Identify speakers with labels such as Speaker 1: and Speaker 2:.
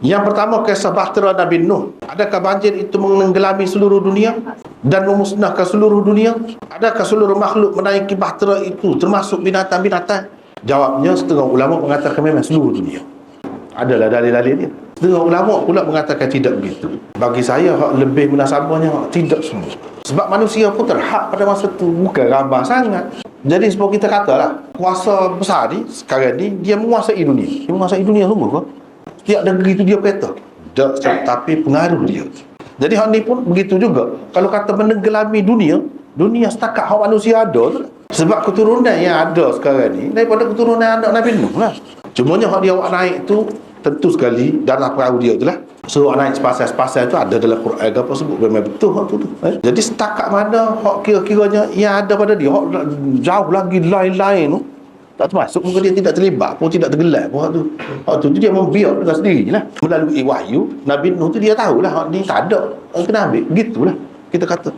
Speaker 1: Yang pertama kisah bahtera Nabi Nuh. Adakah banjir itu menenggelami seluruh dunia dan memusnahkan seluruh dunia? Adakah seluruh makhluk menaiki bahtera itu termasuk binatang-binatang? Jawabnya setengah ulama mengatakan memang seluruh dunia. Adalah dalil-dalil dia. Setengah ulama pula mengatakan tidak begitu. Bagi saya hak lebih munasabahnya hak tidak semua. Sebab manusia pun terhak pada masa tu bukan ramah sangat. Jadi sebab kita katalah kuasa besar ni sekarang ni dia menguasai dunia. Dia menguasai dunia semua ke? Setiap negeri tu dia berkata. Tak, tapi pengaruh dia. Jadi hal ni pun begitu juga. Kalau kata menenggelami dunia, dunia setakat hak manusia ada tu. Sebab keturunan yang ada sekarang ni daripada keturunan anak Nabi Nuh lah. Cumanya hak dia awak naik tu tentu sekali dalam perahu dia tu lah. Suruh naik sepasal-sepasal tu ada dalam Quran ke apa sebut memang betul hak tu tu. Eh? Jadi setakat mana hak kira-kiranya yang ada pada dia hak jauh lagi lain-lain tu tak termasuk muka dia tidak terlibat pun tidak tergelak pun hak tu. Hak tu, dia membiak dengan sendiri je lah melalui wahyu Nabi Nuh tu dia tahulah ni tak ada. Kena ambil. Begitulah kita kata